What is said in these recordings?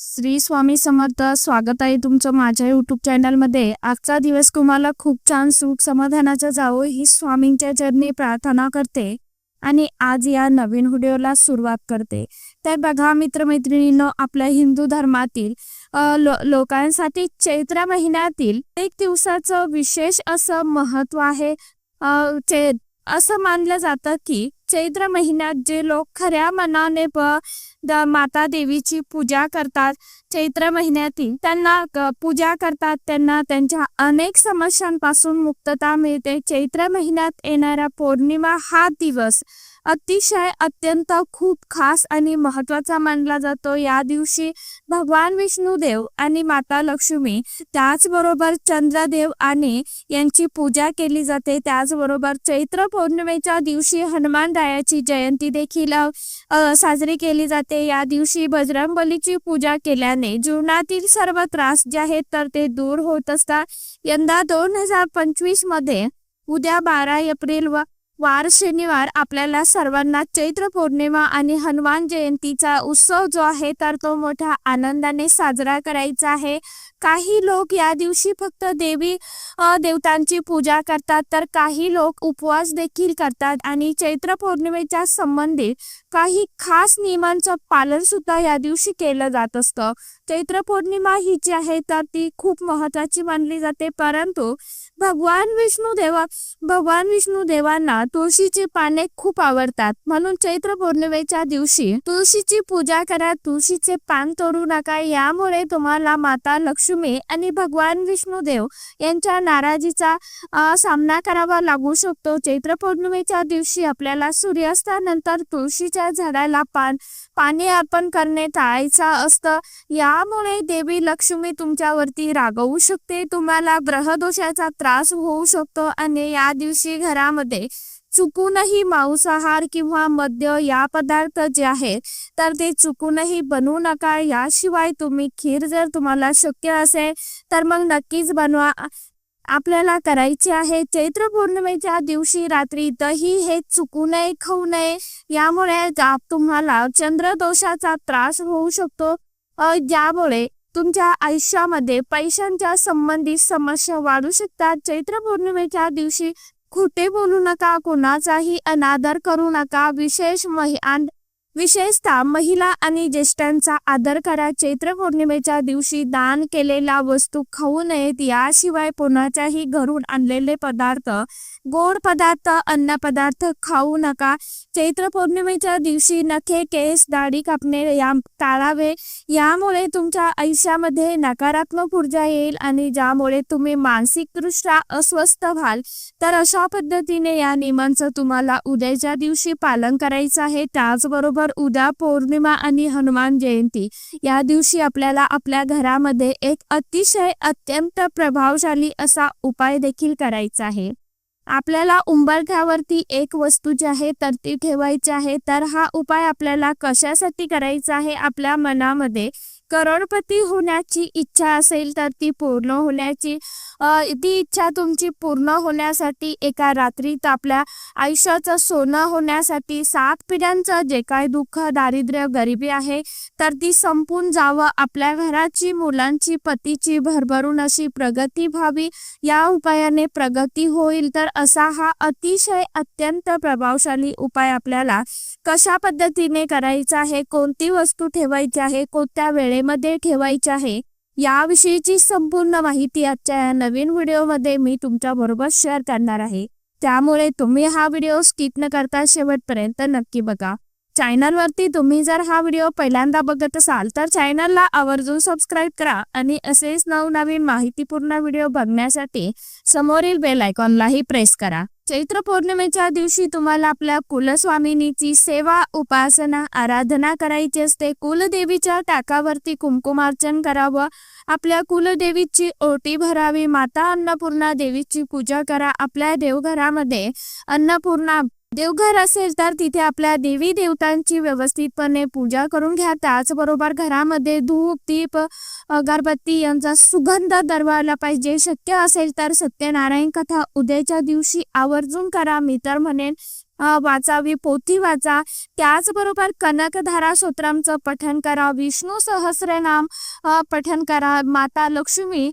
श्री स्वामी समर्थ स्वागत आहे तुमचं माझ्या युट्यूब चॅनलमध्ये आजचा दिवस तुम्हाला खूप छान सुख समाधानाचा जावो ही स्वामींच्या चरणी प्रार्थना करते आणि आज या नवीन व्हिडिओला सुरुवात करते. तर बघा मित्रमैत्रिणींनो आपल्या हिंदू धर्मातील लो लोकांसाठी चैत्र महिन्यातील एक दिवसाचं विशेष असं महत्त्व आहे. चे असं मानलं जातं की चैत्र महिन्यात जे लोक खऱ्या मनाने प माता देवीची पूजा करतात चैत्र महिन्यातील त्यांना पूजा करतात त्यांना त्यांच्या अनेक समस्यांपासून मुक्तता मिळते. चैत्र महिन्यात येणारा पौर्णिमा हा दिवस अतिशय अत्यंत खूप खास आणि महत्त्वाचा मानला जातो. या दिवशी भगवान विष्णुदेव आणि माता लक्ष्मी त्याचबरोबर चंद्रदेव आणि यांची पूजा केली जाते. त्याचबरोबर चैत्र पौर्णिमेच्या दिवशी हनुमानरायाची जयंती देखील साजरी केली जाते. या दिवशी बजरंगबलीची पूजा केल्याने जीवनातील सर्व त्रास जे आहेत तर ते दूर होत असतात. यंदा दोन हजार पंचवीसमध्ये उद्या बारा एप्रिल व वार शनिवार आपल्याला सर्वांना चैत्र पौर्णिमा आणि हनुमान जयंतीचा उत्सव जो आहे तर तो मोठ्या आनंदाने साजरा करायचा आहे. काही लोक या दिवशी फक्त देवी देवतांची पूजा करतात तर काही लोक उपवास देखील करतात. आणि चैत्र पौर्णिमेच्या संबंधित काही खास नियमांचं पालन सुद्धा या दिवशी केलं जात असतं. चैत्र पौर्णिमा ही जी आहे तर ती खूप महत्वाची मानली जाते. परंतु भगवान विष्णू देवा भगवान विष्णू देवांना तुळशीची पाने खूप आवडतात. म्हणून चैत्र पौर्णिमेच्या दिवशी तुळशीची पूजा करा तुळशीचे पान तोडू नका. यामुळे तुम्हाला माता लक्ष्मी आणि भगवान विष्णू देव यांच्या नाराजीचा सामना करावा लागू शकतो. चैत्र पौर्णिमेच्या दिवशी आपल्याला सूर्यास्तानंतर तुळशीच्या झाडाला पान पाणी अर्पण करणे टाळायचं असतं. यामुळे देवी लक्ष्मी तुमच्यावरती रागवू शकते. तुम्हाला ग्रहदोषाचा त्रास त्रास होऊ शकतो आणि या दिवशी घरामध्ये चुकूनही मांसाहार किंवा मद्य या पदार्थ जे आहेत तर ते चुकूनही बनवू नका. याशिवाय तुम्ही खीर जर तुम्हाला शक्य असेल तर मग नक्कीच बनवा. आपल्याला करायचे आहे चैत्र पौर्णिमेच्या दिवशी रात्री दही हे चुकू नये खाऊ नये. यामुळे तुम्हाला चंद्रदोषाचा त्रास होऊ शकतो. ज्यामुळे तुमच्या आयुष्यामध्ये पैशांच्या संबंधित समस्या वाढू शकतात. चैत्र पौर्णिमेच्या दिवशी खोटे बोलू नका कोणाचाही अनादर करू नका. विशेष महि विशेषतः महिला आणि ज्येष्ठांचा आदर करा. चैत्र पौर्णिमेच्या दिवशी दान केलेल्या वस्तू खाऊ नयेत. याशिवाय कोणाच्याही घरून आणलेले पदार्थ गोड पदार्थ अन्न पदार्थ खाऊ नका. चैत्र पौर्णिमेच्या दिवशी नखे केस दाढी कापणे या टाळावे. यामुळे तुमच्या आयुष्यामध्ये नकारात्मक ऊर्जा येईल आणि ज्यामुळे तुम्ही मानसिकदृष्ट्या अस्वस्थ व्हाल. तर अशा पद्धतीने या नियमांचं तुम्हाला उद्याच्या दिवशी पालन करायचं आहे. त्याचबरोबर उद्या पौर्णिमा आणि हनुमान जयंती. या दिवशी आपल्याला आपल्या घरामध्ये एक अतिशय अत्यंत प्रभावशाली असा उपाय देखील करायचा आहे. आपल्याला उंबरठ्यावरती एक वस्तू जी आहे तर ती ठेवायची आहे. तर हा उपाय आपल्याला कशासाठी करायचा आहे आपल्या मनामध्ये करोडपती होण्याची इच्छा असेल तर ती पूर्ण होण्याची ती इच्छा तुमची पूर्ण होण्यासाठी एका रात्रीत आपल्या आयुष्याचं सोनं होण्यासाठी सात पिढ्यांचं जे काय दुःख दारिद्र्य गरिबी आहे तर ती संपून जावं. आपल्या घराची मुलांची पतीची भरभरून अशी प्रगती व्हावी. या उपायाने प्रगती होईल. तर असा हा अतिशय अत्यंत प्रभावशाली उपाय आपल्याला कशा पद्धतीने करायचं आहे कोणती वस्तू ठेवायची आहे कोणत्या वेळेमध्ये ठेवायची आहे याविषयीची संपूर्ण माहिती आजच्या या नवीन व्हिडिओमध्ये मी तुमच्या बरोबर शेअर करणार आहे. त्यामुळे तुम्ही हा व्हिडिओ स्किप न करता शेवटपर्यंत नक्की बघा. चॅनलवरती तुम्ही जर हा व्हिडिओ पहिल्यांदा बघत असाल तर चॅनलला आवर्जून सबस्क्राईब करा आणि असेच नवनवीन माहितीपूर्ण व्हिडिओ बघण्यासाठी समोरील बेल आयकॉनलाही प्रेस करा. चैत्र पौर्णिमेच्या दिवशी तुम्हाला आपल्या कुलस्वामिनीची सेवा उपासना आराधना करायची असते. कुलदेवीच्या टाकावरती कुंकुमार्चन करावं. आपल्या कुलदेवीची ओटी भरावी. माता अन्नपूर्णा देवीची पूजा करा. आपल्या देवघरामध्ये अन्नपूर्णा देवघर असेल तर तिथे आपल्या देवी देवतांची व्यवस्थितपणे पूजा करून घ्या. त्याचबरोबर घरामध्ये धूप दीप अगरबत्ती यांचा सुगंध दरवायला पाहिजे. शक्य असेल तर सत्यनारायण कथा उद्याच्या दिवशी आवर्जून करा. मी तर म्हणेन वाचावी पोथी वाचा. त्याचबरोबर कनकधारा स्तोत्रांचं पठन करा. विष्णू सहस्रनाम पठन करा. माता लक्ष्मी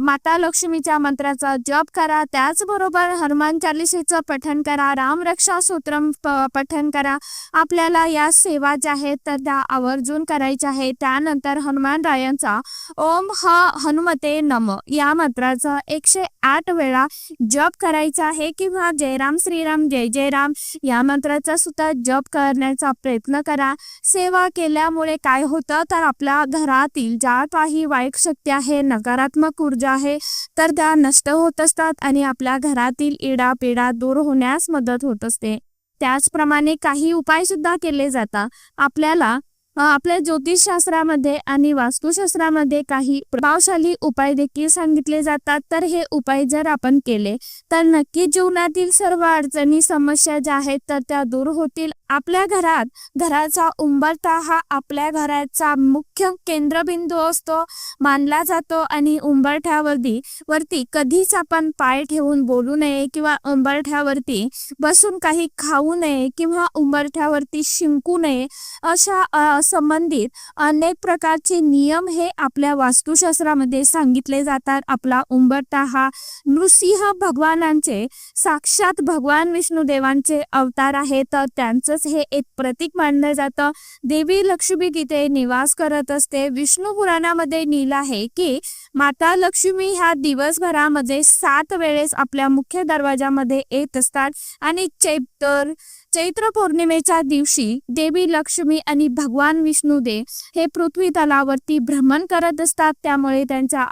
माता लक्ष्मीच्या मंत्राचा जप करा. त्याचबरोबर हनुमान चालिसेचं पठन करा. रामरक्षा स्तोत्रम पठन करा. आपल्याला या सेवा ज्या आहेत तर त्या आवर्जून करायच्या आहेत. त्यानंतर हनुमान रायांचा ओम ह हनुमते नम या मंत्राचा एकशे आठ वेळा जप करायचा आहे. किंवा जयराम श्रीराम जय जय करा. या मंत्राचा सुद्धा जप करण्याचा प्रयत्न करा. सेवा केल्यामुळे काय होतं? तर आपल्या घरातील ज्या काही वाईट शक्ती आहे नकारात्मक ऊर्जा आहे तर त्या नष्ट होत असतात आणि आपल्या घरातील इडा पिडा दूर होण्यास मदत होत असते. त्याचप्रमाणे काही उपाय सुद्धा केले जातात. आपल्याला आपल्या ज्योतिषशास्त्रामध्ये आणि वास्तुशास्त्रामध्ये काही प्रभावशाली उपाय देखील सांगितले जातात. तर हे उपाय जर आपण केले तर नक्की जीवनातील सर्व अडचणी समस्या ज्या आहेत तर त्या दूर होतील. आपल्या घरात घराचा उंबरठा हा आपल्या घराचा मुख्य केंद्रबिंदू असतो मानला जातो आणि उंबरठ्यावरती वरती कधीच आपण पाय ठेवून बोलू नये किंवा उंबरठ्यावरती बसून काही खाऊ नये किंवा उंबरठ्यावरती शिंकू नये अशा संबंधित अनेक प्रकारचे नियम हे आपल्या वास्तुशास्त्रामध्ये सांगितले जातात. आपला उंबरता हा नृसिंह भगवानांचे साक्षात भगवान विष्णुदेवांचे अवतार आहे तर त्यांचंच हे एक प्रतीक मानलं जातं. देवी लक्ष्मी तिथे निवास करत असते. विष्णू पुराणामध्ये लिहिलं आहे की माता लक्ष्मी ह्या दिवसभरामध्ये सात वेळेस आपल्या मुख्य दरवाजामध्ये येत असतात आणि चैत्र चैत्र पौर्णिमेच्या दिवशी देवी लक्ष्मी आणि भगवान विष्णू देव हे पृथ्वी तलावरती भ्रमण करत असतात. त्यामुळे त्यांच्या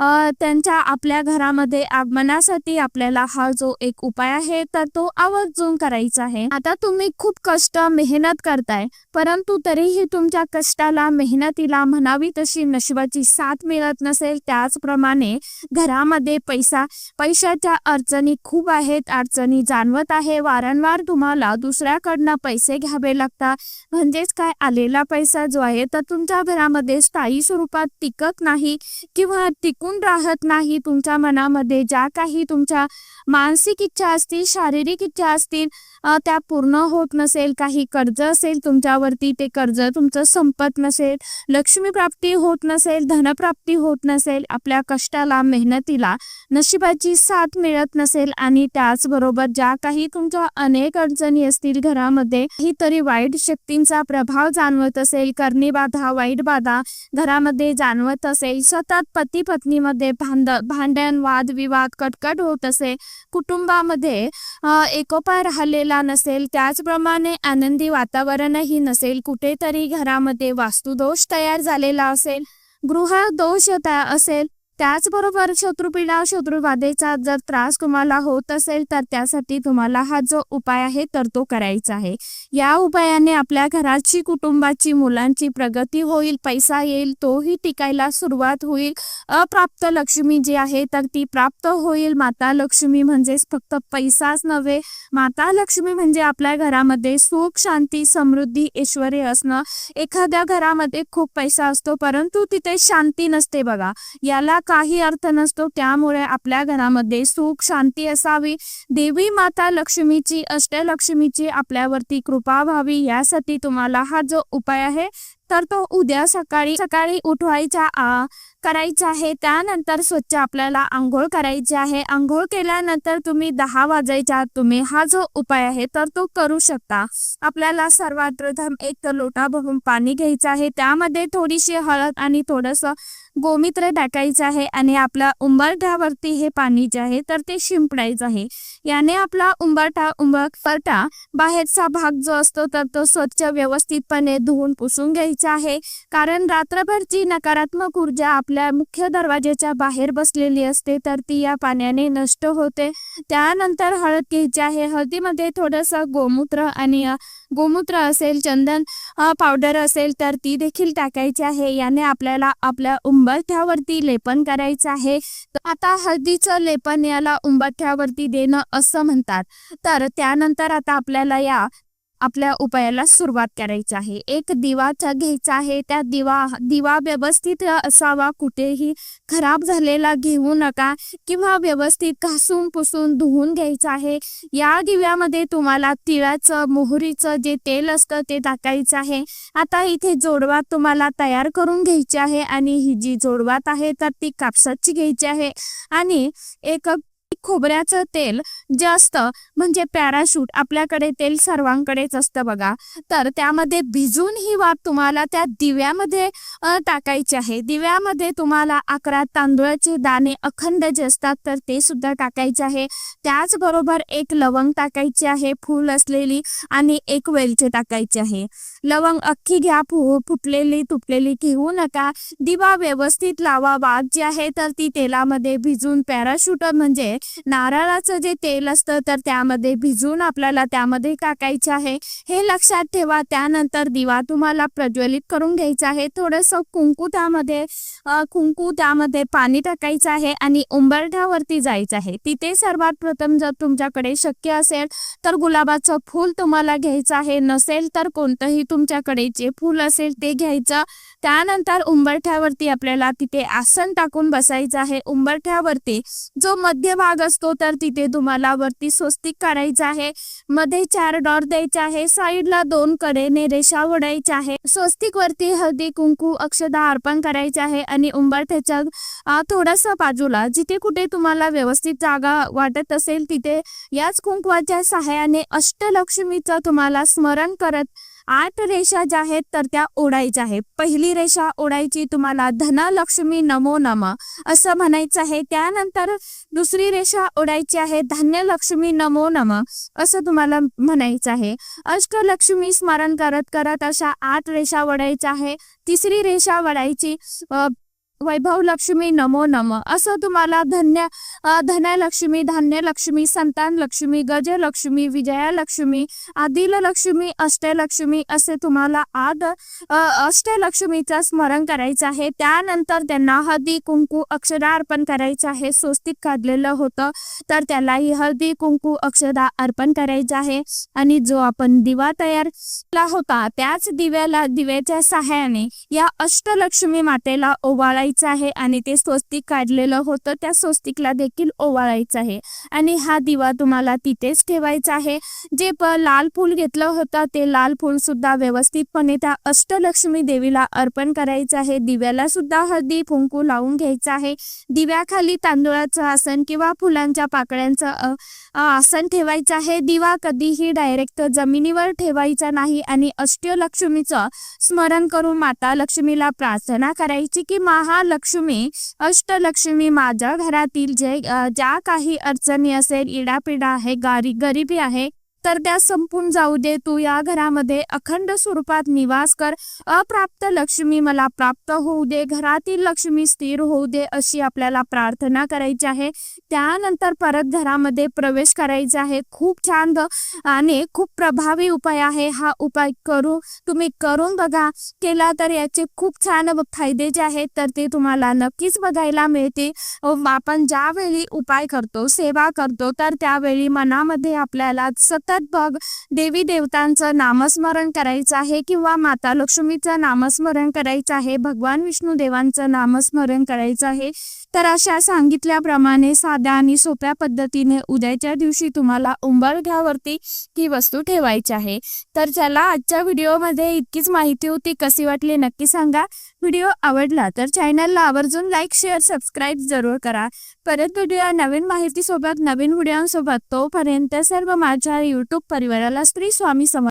त्यांच्या आपल्या घरामध्ये आगमनासाठी आपल्याला हा जो एक उपाय आहे तर तो आवर्जून करायचा आहे. आता तुम्ही खूप कष्ट मेहनत करताय परंतु तरीही तुमच्या कष्टाला मेहनतीला म्हणावी तशी नशिबाची साथ मिळत नसेल. त्याचप्रमाणे घरामध्ये पैसा पैशाच्या अडचणी खूप आहेत. अडचणी जाणवत आहे. वारंवार तुम्हाला दुसऱ्याकडनं पैसे घ्यावे लागतात. म्हणजेच काय? आलेला पैसा जो आहे तर तुमच्या घरामध्ये स्थायी स्वरूपात टिकत नाही किंवा अडकून राहत नाही. तुमच्या मनामध्ये ज्या काही तुमच्या मानसिक इच्छा असतील शारीरिक इच्छा असतील त्या पूर्ण होत नसेल काही कर्ज असेल तुमच्यावरती ते कर्ज तुमचं संपत नसेल लक्ष्मी प्राप्ती होत नसेल धनप्राप्ती होत नसेल आपल्या कष्टाला मेहनतीला नशिबाची साथ मिळत नसेल आणि त्याचबरोबर ज्या काही तुमच्या अनेक अडचणी असतील घरामध्ये ही तरी वाईट शक्तींचा प्रभाव जाणवत असेल करणी बाधा वाईट बाधा घरामध्ये जाणवत असेल सतत पती पत्नी पत्नीमध्ये भांड भांडण वादविवाद कटकट होत असे. कुटुंबामध्ये एकोपा राहिलेला नसेल त्याचप्रमाणे आनंदी वातावरणही नसेल कुठेतरी घरामध्ये वास्तुदोष तयार झालेला असेल गृह दोष असेल त्याचबरोबर शत्रुपीडा शत्रुबाधेचा जर त्रास तुम्हाला होत असेल तर त्यासाठी तुम्हाला हा जो उपाय आहे तर तो करायचा आहे. या उपायाने आपल्या घराची कुटुंबाची मुलांची प्रगती होईल पैसा येईल तोही टिकायला सुरुवात होईल. अप्राप्त लक्ष्मी जी आहे तर ती प्राप्त होईल. माता लक्ष्मी म्हणजेच फक्त पैसाच नव्हे माता लक्ष्मी म्हणजे आपल्या घरामध्ये सुख शांती समृद्धी ऐश्वर असणं. एखाद्या घरामध्ये खूप पैसा असतो परंतु तिथे शांती नसते बघा. याला काही अर्थ नसतो. त्यामुळे आपल्या घरामध्ये सुख शांती असावी. देवी माता लक्ष्मीची अष्टलक्ष्मीची आपल्यावरती कृपा व्हावी यासाठी तुम्हाला हा जो उपाय आहे तर तो उद्या सकाळी सकाळी उठवायचा आ, करायचा आहे त्यानंतर स्वच्छ आपल्याला आंघोळ करायची आहे. आंघोळ केल्यानंतर तुम्ही दहा वाजायच्या आत तुम्ही हा जो उपाय आहे तर तो करू शकता. आपल्याला सर्वात प्रथम एक लोटा भरून पाणी घ्यायचं आहे. त्यामध्ये थोडीशी हळद आणि थोडंसं गोमित्र टाकायचं आहे आणि आपल्या उंबरठ्यावरती हे पाणी जे आहे तर ते शिंपडायचं आहे. याने आपला उंबरठा उंबरटा बाहेरचा भाग जो असतो तर तो स्वच्छ व्यवस्थितपणे धुवून पुसून घ्यायचा आहे. कारण रात्रभरची नकारात्मक ऊर्जा आपल्या मुख्य दरवाजाच्या बाहेर बसलेली असते तर ती या पाण्याने नष्ट होते. त्यानंतर हळद घ्यायची आहे. हळदीमध्ये थोडंसं गोमूत्र आणि गोमूत्र असेल चंदन पावडर असेल तर ती देखील टाकायची आहे. याने आपल्याला आपल्या उंबरठ्यावरती लेपन करायचं आहे. आता हळदीचं लेपन याला उंबरठ्यावरती देणं असं म्हणतात. तर त्यानंतर आता आपल्याला या आपल्या उपायाला सुरुवात करायची आहे. एक दिवाचा घ्यायचा आहे. त्या दिवा दिवा व्यवस्थित असावा. कुठेही खराब झालेला घेऊ नका किंवा व्यवस्थित घासून पुसून धुवून घ्यायचा आहे. या दिव्यामध्ये तुम्हाला तिळाचं मोहरीचं जे तेल असतं ते टाकायचं आहे. आता इथे जोडवात तुम्हाला तयार करून घ्यायची आहे आणि ही जी जोडवात आहे तर ती कापसाची घ्यायची आहे. आणि एक खोबऱ्याचं तेल जे असतं म्हणजे पॅराशूट आपल्याकडे तेल सर्वांकडेच असतं बघा. तर त्यामध्ये भिजून ही वाफ तुम्हाला त्या दिव्यामध्ये टाकायची आहे. दिव्यामध्ये तुम्हाला अकरा तांदूळाचे दाणे अखंड जे असतात तर ते सुद्धा टाकायचे आहे. त्याचबरोबर एक लवंग टाकायची आहे फूल असलेली आणि एक वेलची टाकायची आहे. लवंग अख्खी घ्या फुटलेली तुटलेली घेऊ नका. दिवा व्यवस्थित लावा. वाफ जी आहे तर ती तेलामध्ये भिजून पॅराशूट म्हणजे नारळाचं जे तेल असतं तर त्यामध्ये भिजून आपल्याला त्यामध्ये टाकायचे आहे. हे लक्षात ठेवा. त्यानंतर दिवा तुम्हाला प्रज्वलित करून घ्यायचा आहे. थोडंसं कुंकू त्यामध्ये कुंकू त्यामध्ये पाणी टाकायचं आहे आणि उंबरठ्यावरती जायचं आहे. तिथे सर्वात प्रथम जर तुमच्याकडे शक्य असेल तर गुलाबाचं फूल तुम्हाला घ्यायचं आहे. नसेल तर कोणतंही तुमच्याकडे जे फूल असेल ते घ्यायचं. त्यानंतर उंबरठ्यावरती आपल्याला तिथे आसन टाकून बसायचं आहे. उंबरठ्यावरती जो मध्यभाग असतो तर तिथे तुम्हाला वरती स्वस्तिक काढायचं आहे. मध्ये चार डॉट द्यायचे आहे. साईडला दोन कडेने रेषा ओढायच्या आहे. स्वस्तिक वरती हळदी कुंकू अक्षदा अर्पण करायचे आहे आणि उंबरठ्याच्या थोडासा बाजूला जिथे कुठे तुम्हाला व्यवस्थित जागा वाटत असेल तिथे याच कुंकवाच्या सहाय्याने अष्टलक्ष्मीचं तुम्हाला स्मरण करत आठ रेषा ज्या आहेत तर त्या ओढायच्या आहे पहिली रेषा ओढायची तुम्हाला धनलक्ष्मी नमो नम असं म्हणायचं आहे. त्यानंतर दुसरी रेषा ओढायची आहे धान्यलक्ष्मी नमो नम असं तुम्हाला म्हणायचं आहे. अष्टलक्ष्मी स्मरण करत करत अशा आठ रेषा ओढायच्या आहे. तिसरी रेषा वडायची वैभव लक्ष्मी नमो नम. असं तुम्हाला धन्य धनलक्ष्मी धान्यलक्ष्मी संतान लक्ष्मी गजलक्ष्मी विजयालक्ष्मी आदिल लक्ष्मी अष्टलक्ष्मी असे तुम्हाला आठ अष्टलक्ष्मीचं स्मरण करायचं आहे. त्यानंतर त्यांना हळदी कुंकू अक्षरा अर्पण करायचं आहे. स्वस्तिक काढलेलं होतं तर त्यालाही हळदी कुंकू अक्षदा अर्पण करायचं आहे. आणि जो आपण दिवा तयार केला होता त्याच दिव्याला दिव्याच्या सहाय्याने या अष्टलक्ष्मी मातेला ओवाळायचं आहे आणि ते स्वस्तिक काढलेलं होतं त्या स्वस्तिकला देखील ओवाळायचं आहे. आणि हा दिवा तुम्हाला तिथेच ठेवायचा आहे. जे प लाल फूल घेतलं होतं ते लाल फूल सुद्धा व्यवस्थितपणे त्या अष्टलक्ष्मी देवीला अर्पण करायचं आहे. दिव्याला सुद्धा हळदी फुंकू लावून घ्यायचं आहे. दिव्याखाली तांदूळाचं आसन किंवा फुलांच्या पाकळ्यांचं आसन ठेवायचं आहे. दिवा कधीही डायरेक्ट जमिनीवर ठेवायचा नाही आणि अष्टलक्ष्मीचं स्मरण करून माता लक्ष्मीला प्रार्थना करायची की महालक्ष्मी अष्टलक्ष्मी माझ्या घरातील जे ज्या काही अडचणी असेल इडापिडा आहे गारी गरिबी आहे तर त्या संपून जाऊ दे तू या घरामध्ये अखंड स्वरूपात निवास कर. अप्राप्त लक्ष्मी मला प्राप्त होऊ दे घरातील लक्ष्मी स्थिर होऊ दे अशी आपल्याला प्रार्थना करायची आहे. त्यानंतर परत घरामध्ये प्रवेश करायचा आहे. खूप छान आणि खूप प्रभावी उपाय आहे. हा उपाय करू तुम्ही करून बघा. केला तर याचे खूप छान फायदे जे आहेत तर ते तुम्हाला नक्कीच बघायला मिळते आपण ज्यावेळी उपाय करतो सेवा करतो तर त्यावेळी मनामध्ये आपल्याला सतत बघ देवी देवतांचं नामस्मरण करायचं आहे किंवा माता लक्ष्मीचं नामस्मरण करायचं आहे भगवान विष्णू देवांचं नामस्मरण करायचं आहे तर अशा सांगितल्याप्रमाणे साध्या आणि सोप्या पद्धतीने उद्याच्या दिवशी तुम्हाला उंबरठ्यावरती ही वस्तू ठेवायची आहे. तर चला आजच्या व्हिडिओमध्ये इतकीच माहिती होती कशी वाटली नक्की सांगा. व्हिडिओ आवडला तर चॅनलला आवर्जून लाईक शेअर सबस्क्राईब जरूर करा. परत भेटूया नवीन माहितीसोबत नवीन व्हिडिओसोबत. तोपर्यंत सर्व माझ्या यूट्यूब परिवाराला स्त्री स्वामी समर्थ